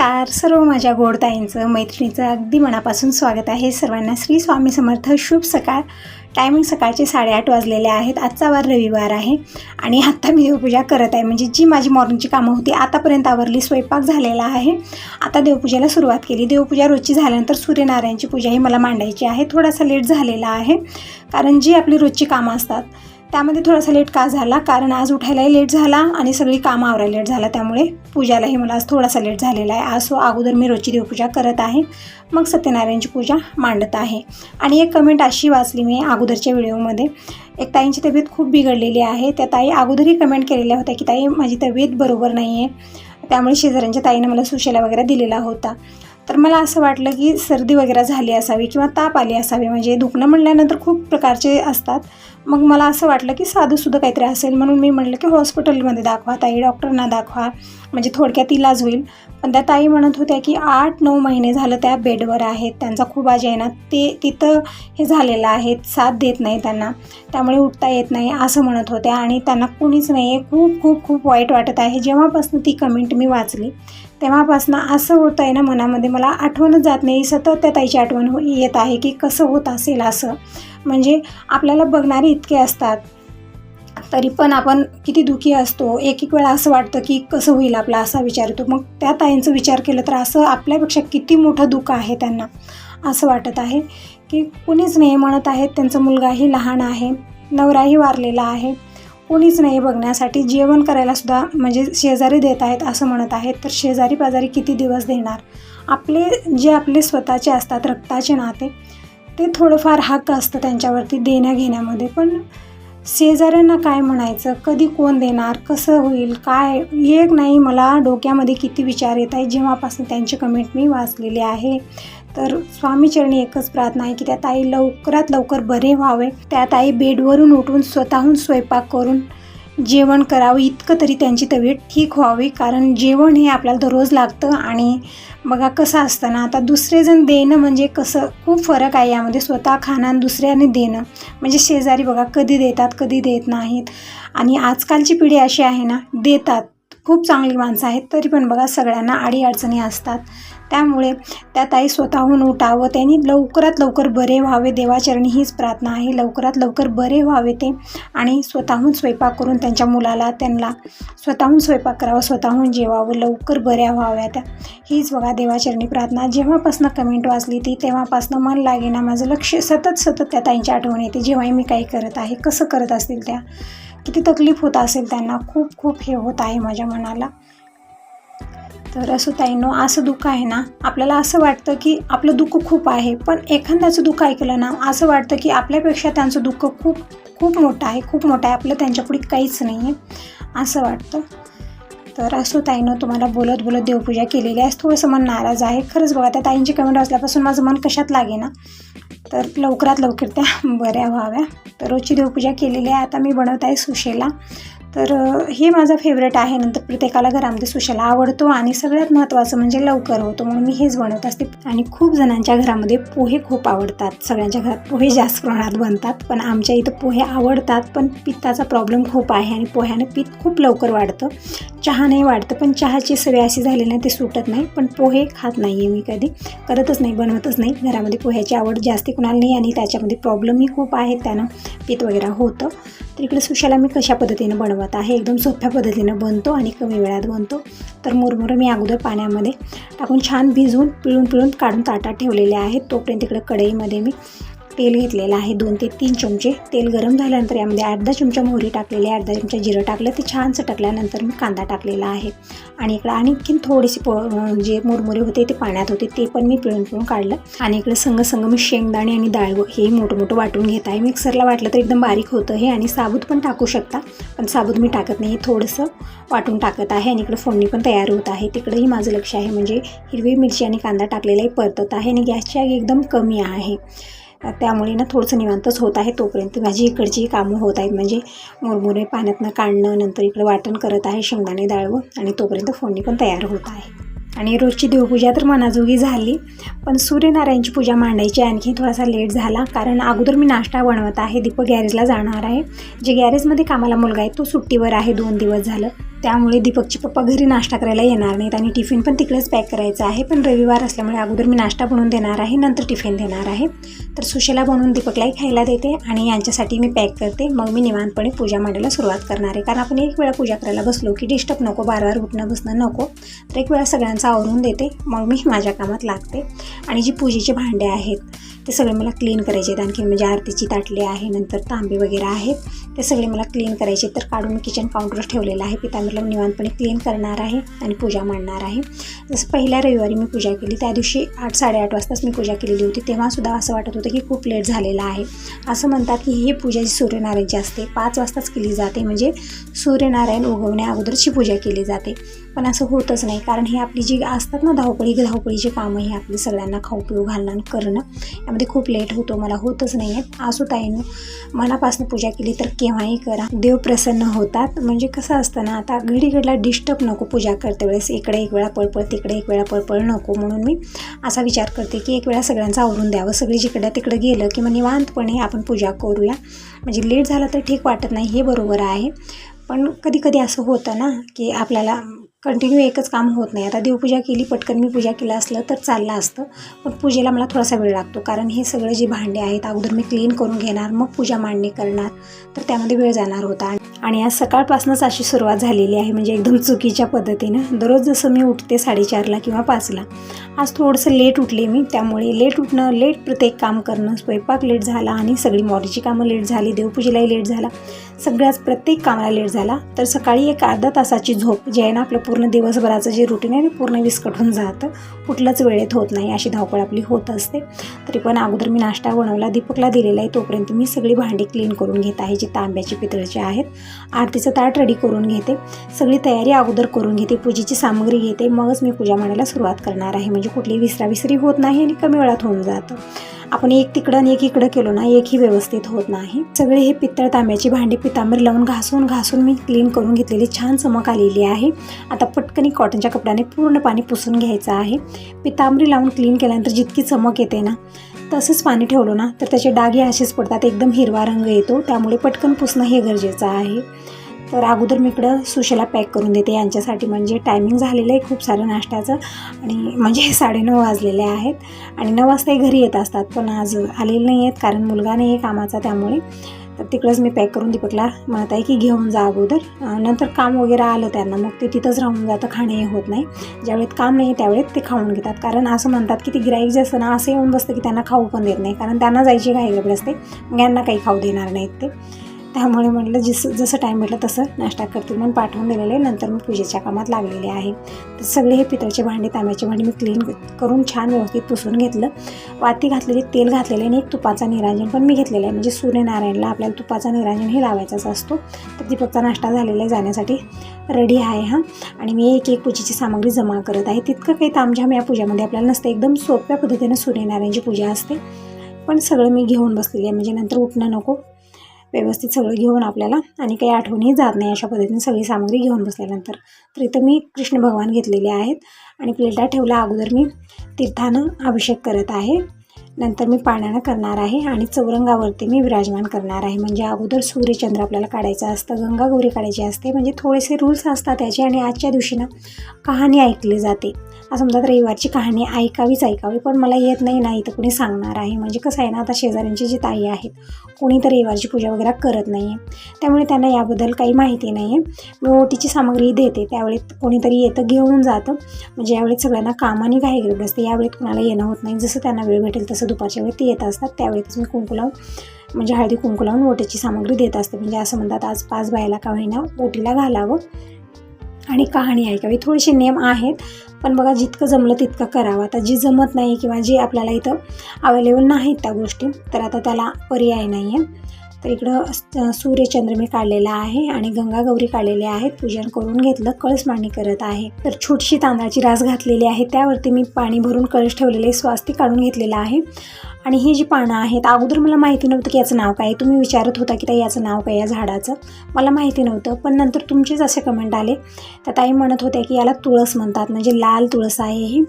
सर्व माझ्या गोडताईंचं मैत्रिणीचं अगदी मनापासून स्वागत आहे. सर्वांना श्री स्वामी समर्थ शुभ सकाळ. टायमिंग सकाळचे साडेआठ वाजलेले आहेत. आजचा वार रविवार आहे आणि आत्ता मी देवपूजा करत आहे. म्हणजे जी माझी मॉर्निंगची कामं होती आतापर्यंत आवरली स्वयंपाक झालेला आहे. आता देवपूजेला सुरुवात केली. देवपूजा रोजची झाल्यानंतर सूर्यनारायणची पूजा ही मला मांडायची आहे. थोडासा लेट झालेला आहे. कारण जी आपली रोजची कामं असतात त्यामध्ये थोडासा लेट का झाला? कारण आज उठायलाही लेट झाला आणि सगळी कामं आवरायला लेट झाला. त्यामुळे पूजालाही मला आज थोडासा लेट झालेला आहे. आज सो अगोदर मी रोजची देवपूजा करत आहे. मग सत्यनारायणची पूजा मांडत आहे. आणि एक कमेंट अशी वाचली मी अगोदरच्या व्हिडिओमध्ये. एक ताईंची तब्येत खूप बिघडलेली आहे. त्या ताई अगोदरही कमेंट केलेल्या होत्या की ताई माझी तब्येत बरोबर नाही आहे त्यामुळे शेजाऱ्यांच्या ताईनं मला सुशेला वगैरे दिलेला होता. तर मला असं वाटलं की सर्दी वगैरे झाली असावी किंवा ताप आली असावी म्हणजे दुखणं म्हणल्यानंतर खूप प्रकारचे असतात. मग मला असं वाटलं की साधंसुद्धा काहीतरी असेल म्हणून मी म्हटलं की हॉस्पिटलमध्ये दाखवा ताई डॉक्टरना दाखवा म्हणजे थोडक्यात इलाज होईल. पण त्या ताई म्हणत होत्या की आठ नऊ महिने झालं त्या बेडवर आहेत त्यांचा खूप आजी आहे ना ते तिथं हे झालेलं आहे साथ देत नाही त्यांना त्यामुळे उठता येत नाही असं म्हणत होत्या. आणि त्यांना कुणीच नाही आहे खूप खूप खूप वाईट वाटत आहे. जेव्हापासून ती कमेंट मी वाचली तेव्हापासून असं होतं आहे ना मनामध्ये मला आठवणच जात नाही. सतत त्या ताईची आठवण हो- येत आहे की कसं होत असेल असं. म्हणजे आपल्याला बघणारे इतके असतात. तरी पण आपण किती दुखी असतो. एक एक वेळा असं वाटतं की कसं होईल आपला असा विचार येतो. मग त्या ताईंचं विचार केलं तर असं आपल्यापेक्षा किती मोठं दुःख आहे त्यांना असं वाटत आहे की कुणीच नाही म्हणत आहेत त्यांचा मुलगाही लहान आहे नवराही वारलेला आहे. कोणीच नाही बघण्यासाठी. जेवण करायला सुद्धा म्हणजे शेजारी देत आहेत असं म्हणत आहेत. तर शेजारी पाजारी किती दिवस देणार? आपले जे आपले स्वतःचे असतात रक्ताचे नाते ते थोडंफार हक्क असतं त्यांच्यावरती देण्याघेण्यामध्ये. पण शेजाऱ्यांना काय म्हणायचं? कधी कोण देणार? कसं होईल? काय? एक नाही मला डोक्यामध्ये किती विचार येत आहे जेव्हापासून त्यांची कमेंट मी वाचलेली आहे. तर स्वामीचरणी एकच प्रार्थना आहे की त्या ताई लवकरात लवकर बरे व्हावे. त्या ताई बेडवरून उठून स्वतःहून स्वयंपाक करून जेवण करावं इतकं तरी त्यांची तब्येत ठीक व्हावी. कारण जेवण हे आपल्याला दररोज लागतं आणि बघा कसं असतं ना आता दुसरे जण देणं म्हणजे कसं खूप फरक आहे यामध्ये. स्वतः खाणं आणि दुसऱ्याने देणं. म्हणजे शेजारी बघा कधी देतात कधी देत नाहीत. आणि आजकालची पिढी अशी आहे ना देतात. खूप चांगली माणसं आहेत तरी पण बघा सगळ्यांना अडीअडचणी असतात. त्यामुळे त्या ताई स्वतःहून उठावं. त्यांनी लवकरात लवकर बरे व्हावे. देवाचरणी हीच प्रार्थना आहे. लवकरात लवकर बरे व्हावे ते. आणि स्वतःहून स्वयंपाक करून त्यांच्या मुलाला त्यांना स्वतःहून स्वयंपाक करावा. स्वतःहून जेवावं. लवकर बऱ्या व्हाव्या त्या. हीच बघा देवाचरणी प्रार्थना. जेव्हापासनं कमेंट वाचली ती तेव्हापासनं मन लागेना. माझं लक्ष सतत सतत त्या ताईंची आठवण येते. जेव्हाही मी काही करत आहे कसं करत असतील त्या? किती तकलीफ होत असेल त्यांना. खूप खूप हे होत आहे माझ्या मनाला. तर असं ताईंनो असं दुःख आहे ना आपल्याला असं वाटतं की आपलं दुःख खूप आहे पण एखाद्याचं दुःख ऐकलं ना असं वाटतं की आपल्यापेक्षा त्यांचं दुःख खूप खूप मोठं आहे खूप मोठं आहे आपलं त्यांच्यापुढे काहीच नाही आहे असं वाटतं. तर असो ताईनं तुम्हाला बोलत बोलत देवपूजा केलेली आहे थोडंसं मन नाराज आहे. खरंच बघा त्या ताईंची कमेंट असल्यापासून माझं मन कशात लागे ना तर लवकरात लवकर त्या बऱ्या व्हाव्या. तर रोजची देवपूजा केलेली आहे आता मी बनवत आहे सुशेला. तर हे माझं फेवरेट आहे. नंतर प्रत्येकाला घरामध्ये सुशाला आवडतो आणि सगळ्यात महत्त्वाचं म्हणजे लवकर होतो म्हणून मी हेच बनवत असते. आणि खूप जणांच्या घरामध्ये पोहे खूप आवडतात. सगळ्यांच्या घरात पोहे जास्त प्रमाणात बनतात. पण आमच्या इथं पोहे आवडतात पण पित्ताचा प्रॉब्लेम खूप आहे आणि पोह्यानं पित्त खूप लवकर वाढतं. चहा नाही वाढतं पण चहाची सवय अशी झाली नाही ते सुटत नाही. पण पोहे खात नाही आहे मी कधी. करतच नाही बनवतच नाही. घरामध्ये पोह्याची आवड जास्ती कुणाला नाही आणि त्याच्यामध्ये प्रॉब्लेमही खूप आहेत. त्यानं पीत वगैरे होतं. तर इकडे सुशाला मी कशा पद्धतीनं बनवत आहे? एकदम सोप्या पद्धतीनं बनतो आणि कमी वेळात बनतो. तर मुरमुरं मी अगोदर पाण्यामध्ये टाकून छान भिजवून पिळून पिळून काढून ताटात ठेवलेले आहेत. तोपर्यंत इकडे कढईमध्ये मी तेल घेतलेलं आहे. दोन ते तीन चमचे तेल गरम झाल्यानंतर यामध्ये अर्धा चमचा मोहरी टाकलेली आहे. अर्धा चमचा जिरं टाकलं ते छान चटकल्यानंतर मी कांदा टाकलेला आहे. आणि इकडं आणखीन थोडीशी पो जे मुरमुरे होते ते पाण्यात होते ते पण मी पिळून पिळून काढलं. आणि इकडे संग संग मी शेंगदाणे आणि डाळ हे मोठं मोठं वाटून घेत आहे. मिक्सरला वाटलं तर एकदम बारीक होतं हे आणि साबूत पण टाकू शकता. पण साबूत मी टाकत नाही थोडंसं वाटून टाकत आहे आणि इकडे फोडणी पण तयार होत आहे. तिकडेही माझं लक्ष आहे. म्हणजे हिरवी मिरची आणि कांदा टाकलेलाही परतत आहे आणि गॅसची आग एकदम कमी आहे. त्यामुळे ना थोडंसं निवांतच होत आहे तोपर्यंत. माझी इकडची कामं होत आहेत म्हणजे मुरमुरे पाण्यातनं काढणं नंतर इकडं वाटण करत आहे शेंगदाणे डाळवं आणि तोपर्यंत फोडणी पण तयार होत आहे. आणि रोजची देवपूजा तर मनाजोगी झाली पण सूर्यनारायणची पूजा मांडायची आणखी थोडासा लेट झाला कारण अगोदर मी नाश्ता बनवत आहे दीपक गॅरेजला जाणार आहे. जे गॅरेजमध्ये कामाला मुलगा आहे तो सुट्टीवर आहे दोन दिवस झालं. त्यामुळे दीपकचे पप्पा घरी नाश्ता करायला येणार नाहीत आणि टिफिन पण तिकडेच पॅक करायचं आहे. पण रविवार असल्यामुळे अगोदर मी नाश्ता बनवून देणार आहे नंतर टिफिन देणार आहे. तर सुशेला बनवून दीपकलाही खायला देते आणि यांच्यासाठी मी पॅक करते. मग मी निवांतपणे पूजा मांडायला सुरुवात करणार आहे. कारण आपण एक वेळा पूजा करायला बसलो की डिस्टर्ब नको बार बार उठणं बसणं नको तर एक वेळा सगळ्यांचा आवरून देते. मग मी माझ्या कामात लागते. आणि जी पूजेचे भांडे आहेत ते सगळे मला क्लीन करायचे आहेत. आणखी म्हणजे आरतीची ताटली आहे नंतर तांबे वगैरे आहेत. ते सगळे मला क्लीन करायचे तर काढून मी किचन काउंटर ठेवलेलं आहे. पितांबरला निवांतपणे क्लीन करणार आहे आणि पूजा मांडणार आहे. जसं पहिल्या रविवारी मी पूजा केली त्या दिवशी आठ साडेआठ वाजताच मी पूजा केलेली होती. तेव्हासुद्धा असं वाटत होतं की खूप लेट झालेला आहे. असं म्हणतात की ही पूजा जी सूर्यनारायणची असते. पाच वाजताच केली जाते. म्हणजे सूर्यनारायण उगवण्या अगोदरची पूजा केली जाते. पण असं होतच नाही. कारण हे आपली जी असतात ना धावपळी धावपळीची कामं ही आपली सगळ्यांना खाऊ पिऊ घालणं करणं यामध्ये खूप लेट होतो. मला होतच नाही आहे. असो ताईनं मनापासून पूजा केली तर केव्हाही करा. देव प्रसन्न होतात. म्हणजे कसं असतं ना आता घडी घडला डिस्टर्ब नको पूजा करते वेळेस. इकडे एक वेळा पळपळ तिकडे एक वेळा पळपळ नको. म्हणून मी असा विचार करते की एक वेळा सगळ्यांचं आवरून द्यावं. सगळी जिकडं तिकडं गेलं की मग निवांतपणे आपण पूजा करूया. म्हणजे लेट झालं तर ठीक वाटत नाही हे बरोबर आहे. पण कधी कधी असं होतं ना की आपल्याला कंटिन्यू एकच काम होत नाही. आता देवपूजा केली पटकन मी पूजा केलं असलं तर चाललं असतं. पण पूजेला मला थोडासा वेळ लागतो. कारण हे सगळे जे भांडे आहेत अगोदर मी क्लीन करून घेणार मग पूजा मांडणी करणार. तर त्यामध्ये वेळ जाणार होता. आणि आज सकाळपासूनच अशी सुरुवात झालेली आहे म्हणजे एकदम चुकीच्या पद्धतीनं. दररोज जसं मी उठते साडेचारला किंवा पाचला आज थोडंसं लेट उठले मी. त्यामुळे लेट उठणं लेट प्रत्येक काम करणं स्वयंपाक लेट झाला आणि सगळी मॉरीची कामं लेट झाली देवपूजेलाही लेट झाला सगळ्याच प्रत्येक कामाला लेट झाला. तर सकाळी एक अर्धा तासाची झोप जे आहे ना आपलं पूर्ण दिवसभराचं जे रुटीन आहे ते पूर्ण विस्कटून जातं. कुठलंच वेळेत होत नाही अशी धावपळ आपली होत असते. तरी पण अगोदर मी नाश्ता बनवला दीपकला दिलेला आहे तोपर्यंत मी सगळी भांडी क्लीन करून घेत आहे जी तांब्याची पितळची आहेत. आरतीचं ताट रेडी करून घेते. सगळी तयारी अगोदर करून घेते. पूजेची सामग्री घेते. मगच मी पूजा मांडायला सुरुवात करणार आहे. म्हणजे कुठली विसराविसरी होत नाही आणि कमी वेळात होऊन जातं. आपण एक तिकडं आणि एक इकडं केलो ना एकही व्यवस्थित होत नाही. सगळे हे पित्तळ तांब्याची भांडी पितांबरी लावून घासून घासून मी क्लीन करून घेतलेली छान चमक आलेली आहे. आता पटकनी कॉटनच्या कपड्याने पूर्ण पाणी पुसून घ्यायचं आहे. पितांबरी लावून क्लीन केल्यानंतर जितकी चमक येते ना तसंच पाणी ठेवलं ना तर त्याचे डागे असेच पडतात. एकदम हिरवा रंग येतो. त्यामुळे पटकन पुसणं हे गरजेचं आहे. तर अगोदर मी इकडं सुशेला पॅक करून देते यांच्यासाठी. म्हणजे टायमिंग झालेलं आहे खूप सारं नाश्त्याचं. आणि म्हणजे साडेनऊ वाजलेले आहेत. आणि नऊ वाजताही घरी येत असतात. पण आज आलेले नाही आहेत कारण मुलगा नाही आहे कामाचा त्यामुळे. तर तिकडंच मी पॅक करून दीपकला म्हणत आहे की घेऊन जा अगोदर. नंतर काम वगैरे आलं त्यांना. मग ते तिथंच राहून जातं खाणे होत नाही. ज्यावेळेत काम नाही त्यावेळेत ते खाऊन घेतात. कारण असं म्हणतात की ते गिराईक जे असतं ना असं येऊन बसतं की त्यांना खाऊ पण देत नाही. कारण त्यांना जायची घाई गडबड असते. मग यांना काही खाऊ देणार नाहीत ते. त्यामुळे म्हटलं जसं जसं टाईम भेटलं तसं नाश्ता करते म्हणून पाठवून दिलेले. नंतर मी पूजेच्या कामात लागलेले आहे. तर सगळे हे पितळचे भांडे तांब्याचे भांडे मी क्लीन करून छान व्यवस्थित पुसून घेतलं. वाती घातलेली तेल घातलेले आणि एक तुपाचा निरांजन पण मी घेतलेलं आहे. म्हणजे सूर्यनारायणला आपल्याला तुपाचा निरांजन हे लावायचाच असतो. तर दीपकचा नाश्ता झालेला आहे जाण्यासाठी रेडी आहे हां. आणि मी एक एक पूजेची सामग्री जमा करत आहे. तितकं काही तामझाम या पूजामध्ये आपल्याला नसतं. एकदम सोप्या पद्धतीनं सूर्यनारायणची पूजा असते. पण सगळं मी घेऊन बसलेली आहे. म्हणजे नंतर उठणं नको. व्यवस्थित सगळं घेऊन आपल्याला आणि काही आठवणही जात नाही अशा पद्धतीने सगळी सामग्री घेऊन बसल्यानंतर. तर इथं मी कृष्ण भगवान घेतलेले आहेत आणि प्लेटा ठेवल्या अगोदर मी तीर्थानं अभिषेक करत आहे. नंतर मी पाण्यानं करणार आहे आणि चौरंगावरती मी विराजमान करणार आहे. म्हणजे अगोदर सूर्यचंद्र आपल्याला काढायचं असतं गंगागौरी काढायची असते. म्हणजे थोडेसे रूल्स असतात त्याचे आणि आजच्या दिवशी ना कहाणी ऐकली जाते. समजा रविवारची कहाणी ऐकावीच ऐकावी पण मला येत नाही नाही तर कोणी सांगणार आहे. म्हणजे कसं आहे ना आता शेजाऱ्यांची जी ताई आहेत कोणी तर रविवारची पूजा वगैरे करत नाही आहे त्यामुळे त्यांना याबद्दल काही माहिती नाही आहे मी ओटीची सामग्री देते त्यावेळी कोणीतरी येतं घेऊन जातं. म्हणजे यावेळेस सगळ्यांना कामाने घाई गरज असते यावेळेत कुणाला येणं होत नाही. जसं त्यांना वेळ भेटेल तसं दुपारच्या वेळी ते येत असतात. त्यावेळेस मी कुंकू लावून म्हणजे हळदी कुंकू लावून ओटीची सामग्री देत असते. म्हणजे असं म्हणतात आज पाच बायला का होईना ओटीला घालावं. आणि कहाणी ऐकावी थोडेसे नियम आहेत. पण बघा जितकं जमलं तितकं करावं. आता जी जमत नाही किंवा जी आपल्याला इथं अवेलेबल नाहीत त्या गोष्टी तर आता त्याला पर्याय नाही आहे तर इकडं सूर्यचंद्र मी काढलेला आहे आणि गंगागौरी काढलेले आहेत. पूजन करून घेतलं कळस मांडणी करत आहे. तर छोटीशी तांदळाची रास घातलेली आहे. त्यावरती मी पाणी भरून कळस ठेवलेले स्वास्तिक काढून घेतलेलं आहे. आणि ही जी पानं आहेत अगोदर मला माहिती नव्हतं की याचं नाव काय तुम्ही विचारत होता की ताई याचं नाव काय या झाडाचं? मला माहिती नव्हतं पण नंतर तुमचेच असे कमेंट आले. तर ताई म्हणत होत्या की याला तुळस म्हणतात म्हणजे लाल तुळस आहे ही.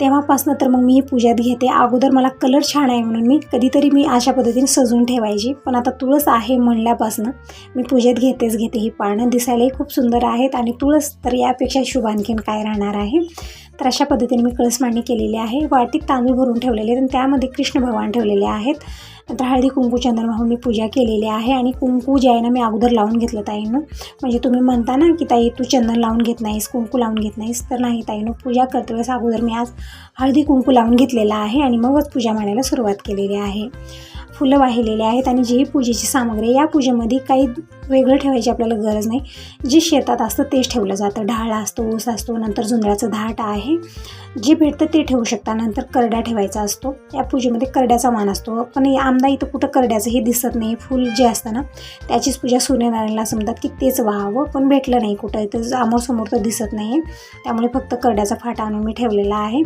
तेव्हापासनं तर मग मी ही पूजात घेते. अगोदर मला कलर छान आहे म्हणून मी कधीतरी मी अशा पद्धतीने सजवून ठेवायची. पण आता तुळस आहे म्हणल्यापासनं मी पूजेत घेतेच घेते. ही पानं दिसायलाही खूप सुंदर आहेत आणि तुळस तर यापेक्षा शुभ आणखीन काय राहणार आहे? तर अशा पद्धतीने मी कळस मांडणी केलेली आहे. वाटीत तांदूळ भरून ठेवलेले आहेत आणि त्यामध्ये कृष्ण भगवान ठेवलेले आहेत. नंतर हळदी कुंकू चंदन मी पूजा केलेली आहे आणि कुंकू जे आहे ना मी अगोदर लावून घेतलं ताईनं. म्हणजे तुम्ही म्हणता ना की ताई तू चंदन लावून घेत नाहीस कुंकू लावून घेत नाहीस. तर नाही ताईनं पूजा करते वेळेस अगोदर मी आज हळदी कुंकू लावून घेतलेला आहे आणि मगच पूजा मांडायला सुरुवात केलेली आहे. फुलं वाहिलेली आहेत आणि जी पूजेची सामग्री या पूजेमध्ये काही वेगळं ठेवायची आपल्याला गरज नाही. जे शेतात असतं तेच ठेवलं जातं. ढाळ असतो ऊस असतो नंतर जुंधळाचं धाट आहे. जे भेटतं ते ठेवू शकता. नंतर करड्या ठेवायचा असतो. या पूजेमध्ये करड्याचा मान असतो. पण या आमदा इथं कुठं करड्याचं हे दिसत नाही. फुल जे असतं ना त्याचीच पूजा सूर्यनारायणला समजतात की तेच व्हावं. पण भेटलं नाही कुठं. इथं समोर तर दिसत नाही आहे त्यामुळे फक्त करड्याचा फाटा आणून मी ठेवलेला आहे.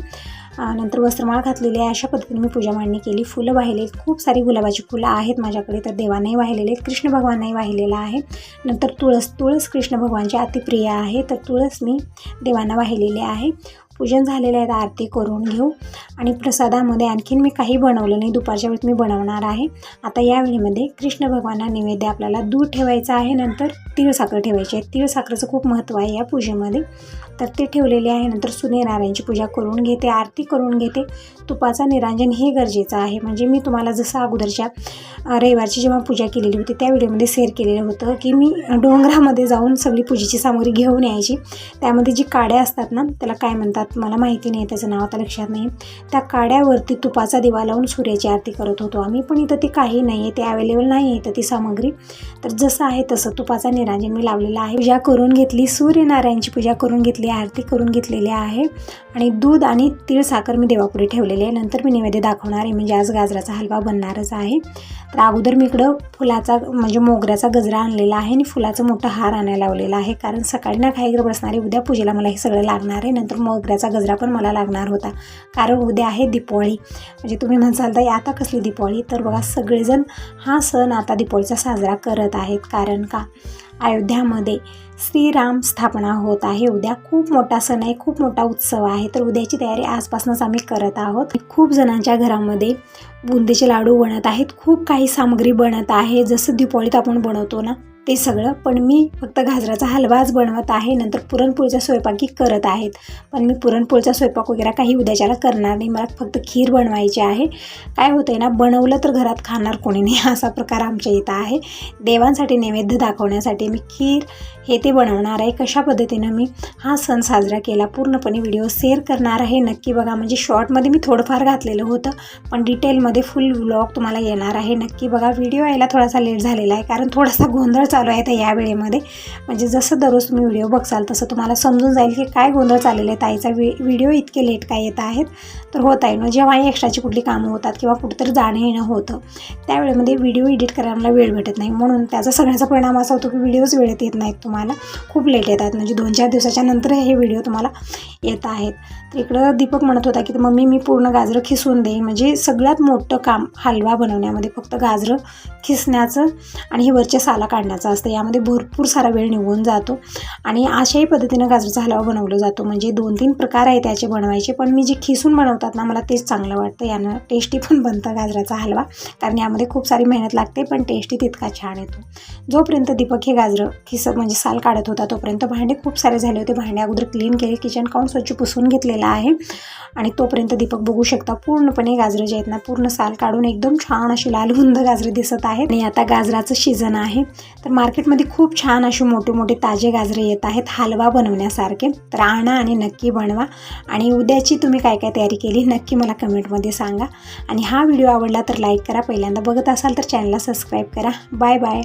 नंतर वस्त्रमाळ घातलेली आहे. अशा पद्धतीने मी पूजा मांडणी केली. फुलं वाहिली खूप सारी गुलाबाची फुलं आहेत माझ्याकडे. तर देवांनाही वाहिलेले आहेत. कृष्ण भगवानही वाहिलेला आहे. नंतर तुळस तुळस कृष्ण भगवानची अतिप्रिय आहे. तर तुळस मी देवांना वाहिलेली आहे. पूजन झालेलं आहे आरती करून घेऊ. आणि प्रसादामध्ये आणखीन मी काही बनवलं नाही. दुपारच्या वेळेत मी बनवणार आहे. आता या वेळेमध्ये कृष्ण भगवानला नैवेद्य आपल्याला दूध ठेवायचं आहे. नंतर तीळ साखर ठेवायची आहे. तीळ साखरेचं खूप महत्त्व आहे या पूजेमध्ये. तर ते ठेवलेले आहे. नंतर सूर्यनारायणची पूजा करून घेते आरती करून घेते. तुपाचा निरांजन हे गरजेचं आहे. म्हणजे मी तुम्हाला जसं अगोदरच्या रविवारची जेव्हा पूजा केलेली होती त्या व्हिडिओमध्ये शेअर केलेलं होतं की मी डोंगरामध्ये जाऊन सगळी पूजेची सामग्री घेऊन यायची. त्यामध्ये जी काड्या असतात ना त्याला काय म्हणतात मला माहिती नाही त्याचं नाव आता लक्षात नाही. त्या काड्यावरती तुपाचा दिवा लावून सूर्याची आरती करत होतो आम्ही. पण इथं ती काही नाही आहे ते अवेलेबल नाही आहे इथं ती सामग्री. तर जसं आहे तसं तुपाचा निरांजन मी लावलेला आहे. पूजा करून घेतली सूर्यनारायणची पूजा करून घेतली आरती करून घेतलेली आहे. आणि दूध आणि तीळ साखर मी देवापुढे ठेवलेले आहे. नंतर मी नैवेद्य दाखवणार आहे. म्हणजे आज गाजराचा हलवा बनणारच आहे. तर अगोदर मी इकडं फुलाचा म्हणजे मोगऱ्याचा गजरा आणलेला आहे आणि फुलाचा मोठा हार आणायला लावलेला आहे. कारण सकाळी ना काही बसणारे उद्या पूजेला मला हे सगळं लागणार आहे. नंतर मोगऱ्याचा गजरा पण मला लागणार होता. कारण उद्या आहे दीपावळी म्हणजे तुम्ही म्हणसाल तर आता कसली दीपावली? तर बघा सगळेजण हा सण आता दीपावलीचा साजरा करत आहेत. कारण का? अयोध्यामध्ये श्रीराम स्थापना होत आहे. उद्या खूप मोठा सण आहे खूप मोठा उत्सव आहे. तर उद्याची तयारी आजपासूनच आम्ही करत आहोत. खूप जणांच्या घरामध्ये बुंदीचे लाडू बनत आहेत. खूप काही सामग्री बनत आहे. जसं दीपावलीत आपण बनवतो ना ते सगळं. पण मी फक्त गाजराचा हलवाच बनवत आहे. नंतर पुरणपोळीचा स्वयंपाकी करत आहेत. पण मी पुरणपोळीचा स्वयंपाक वगैरे काही उद्याच्याला करणार नाही. मला फक्त खीर बनवायची आहे. काय होतं आहे ना बनवलं तर घरात खाणार कोणी नाही असा प्रकार आमच्या इथं आहे. देवांसाठी नैवेद्य दाखवण्यासाठी मी खीर हे ते बनवणार आहे. कशा पद्धतीनं मी हा सण साजरा केला पूर्णपणे व्हिडिओ शेअर करणार आहे. नक्की बघा म्हणजे शॉर्टमध्ये मी थोडंफार घातलेलं होतं पण डिटेलमध्ये फुल व्लॉग तुम्हाला येणार आहे. नक्की बघा व्हिडिओ यायला थोडासा लेट झालेला आहे कारण थोडासा गोंधळ चालू आहे तर या वेळेमध्ये. म्हणजे जसं दररोज तुम्ही व्हिडिओ बघसाल तसं तुम्हाला समजून जाईल की काय गोंधळ चाललेला आहे. ताईचा वि व्हिडिओ इतके लेट काय येत आहेत? तर होत आहे म्हणजे ना जेव्हाही एक्स्ट्राची कुठली कामं होतात किंवा कुठंतरी जाणं येणं होतं त्यावेळेमध्ये व्हिडिओ एडिट करायला वेळ भेटत नाही. म्हणून त्याचा सगळ्याचा परिणाम असा होतो की व्हिडिओज वेळेत येत नाहीत तुम्हाला. खूप लेट येत आहेत म्हणजे दोन चार दिवसाच्या नंतर हे व्हिडिओ तुम्हाला येत आहेत. तर इकडं दीपक म्हणत होता की मम्मी मी पूर्ण गाजरं खिसून देईन. म्हणजे सगळ्यात मोठं काम हलवा बनवण्यामध्ये फक्त गाजरं खिसण्याचं आणि हे वरच्या साला काढण्याचं असतं. यामध्ये भरपूर सारा वेळ निघून जातो आणि अशाही पद्धतीनं गाजराचा हलवा बनवला जातो. म्हणजे दोन तीन प्रकार आहे त्याचे बनवायचे पण मी जे खिसून बनवतात ना मला तेच चांगलं वाटतं. यानं टेस्टी पण बनतं गाजराचा हलवा कारण यामध्ये खूप सारी मेहनत लागते पण टेस्टी तितका छान येतो. जोपर्यंत दीपक हे गाजरं खिस म्हणजे साल काढत होता तोपर्यंत भांडे खूप सारे झाले होते. भांडे अगोदर क्लीन केले किचन काउंट स्वच्छ पुसून घेतलेला आहे. आणि तोपर्यंत दीपक बघू शकता पूर्णपणे गाजरं जे आहेत ना पूर्ण साल काढून एकदम छान अशी लालगुंद गाजरं दिसत आहेत. आणि आता गाजराचं सीझन आहे. तर मार्केटमध्ये खूप छान अशी मोठे मोठे ताजे गाजरे येत आहेत हलवा बनवण्यासारखे. तर आणा आणि नक्की बनवा. आणि उद्याची तुम्ही काय काय तयारी केली नक्की मला कमेंटमध्ये सांगा. आणि हा व्हिडिओ आवडला तर लाईक करा. पहिल्यांदा बघत असाल तर चॅनलला सबस्क्राईब करा. Bye bye